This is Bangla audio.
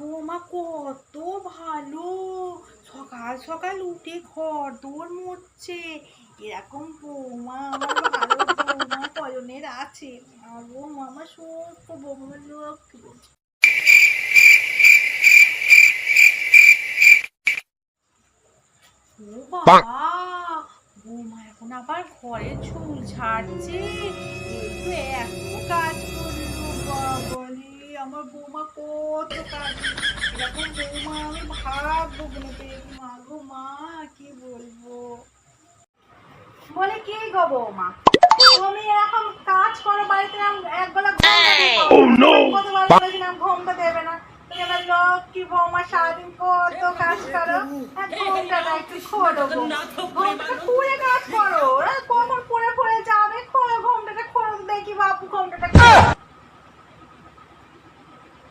বৌমা কত ভালো। সকাল সকাল উঠে ঘর দৌড় মরছে এরকম বৌমা আমার ভালো বৌমা কজনের আছে। সত্য বৌমা লক্ষ্মী বৌমা। ও বাবা, বৌমা এখন আবার ঘরে ঝুল ছাড়ছে এই কাজ আমার বৌমা কত কাজ এরকম বৌমা আমি ভাববো বলে পেয়ে মা গো মা কি বলব? বলে কি গো বৌমা? তুমি এরকম কাজ করো বাড়িতে এরকম এক গলা কতবার বলেছিলাম ঘুমটা দেবে না। তুমি আমার লক্ষ্মী বৌমা সারাদিন কত কাজ করো। ঘুমটা একটু গো। ঘুমটা কাজ করো। ওরা কোমর যাবে। ঘুমটাটা দেখি বাপু ঘুমটাটা